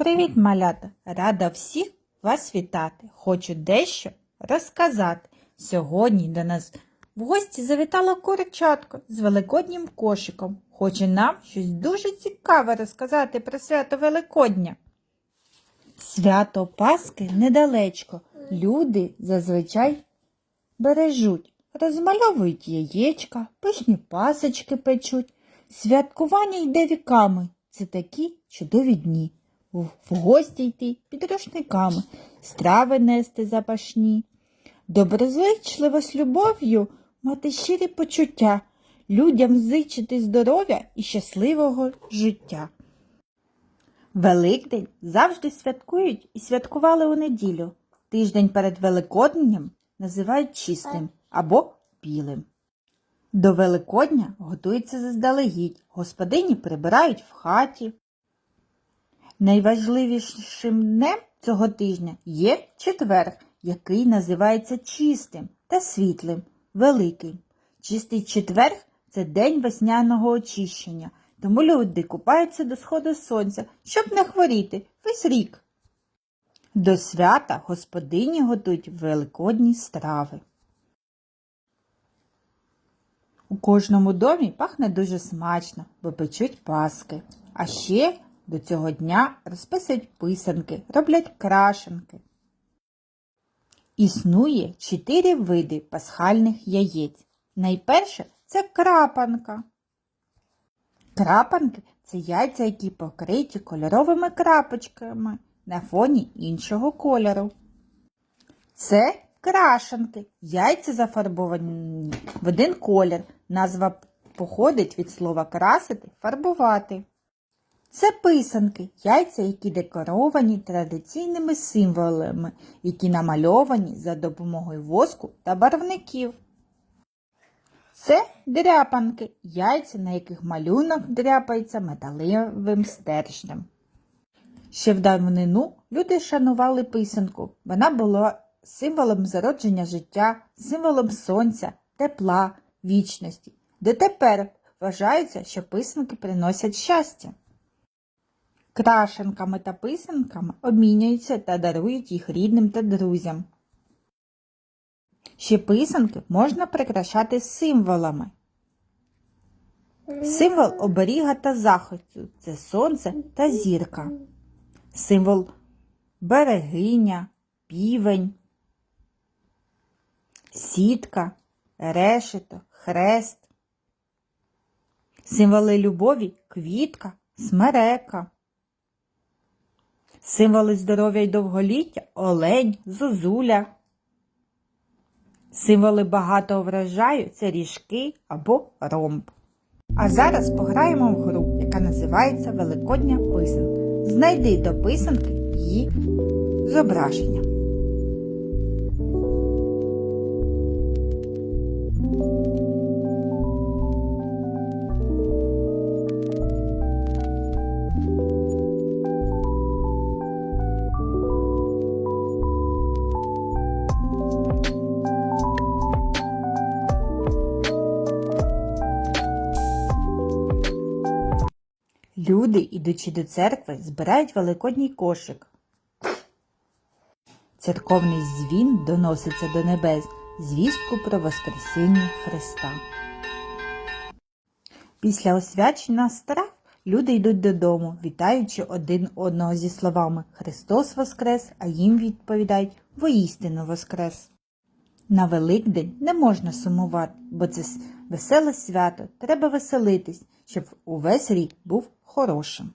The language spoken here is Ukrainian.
Привіт, малята! Рада всіх вас вітати. Хочу дещо розказати. Сьогодні до нас в гості завітала курчатко з великоднім кошиком. Хоче нам щось дуже цікаве розказати про свято Великодня. Свято Паски недалечко. Люди зазвичай бережуть, розмальовують яєчка, пишні пасочки печуть. Святкування йде віками. Це такі чудові дні. В гості йти під рушниками, страви нести запашні. Доброзичливо з любов'ю мати щирі почуття, людям зичити здоров'я і щасливого життя. Великдень завжди святкують і святкували у неділю. Тиждень перед Великоднем називають чистим або білим. До Великодня готуються заздалегідь, господині прибирають в хаті. Найважливішим днем цього тижня є четверг, який називається чистим та світлим, великим. Чистий четверг це день весняного очищення, тому люди купаються до сходу сонця, щоб не хворіти весь рік. До свята господині готують великодні страви. У кожному домі пахне дуже смачно, бо печуть паски. А ще до цього дня розписують писанки, роблять крашенки. Існує чотири види пасхальних яєць. Найперше це крапанка. Крапанки це яйця, які покриті кольоровими крапочками на фоні іншого кольору. Це крашенки. Яйця зафарбовані в один колір. Назва походить від слова красити, фарбувати. Це писанки, яйця, які декоровані традиційними символами, які намальовані за допомогою воску та барвників. Це дряпанки, яйця, на яких малюнок дряпається металевим стержнем. Ще в давнину люди шанували писанку. Вона була символом зародження життя, символом сонця, тепла, вічності. Дотепер вважається, що писанки приносять щастя. Крашенками та писанками обмінюються та дарують їх рідним та друзям. Ще писанки можна прикрашати символами. Символ оберіга та захисту це сонце та зірка. Символ берегиня, півень, сітка, решето, хрест. Символи любові квітка, смерека. Символи здоров'я й довголіття олень, зозуля. Символи багатого врожаю це ріжки або ромб. А зараз пограємо в гру, яка називається Великодня писанка. Знайди до писанки її зображення. Люди, ідучи до церкви, збирають великодній кошик. Церковний дзвін доноситься до небес звістку про Воскресіння Христа. Після освячення страв люди йдуть додому, вітаючи один одного зі словами Христос Воскрес, а їм відповідають Воістину Воскрес. На Великдень не можна сумувати, бо це веселе свято, треба веселитись, щоб увесь рік був хорошим.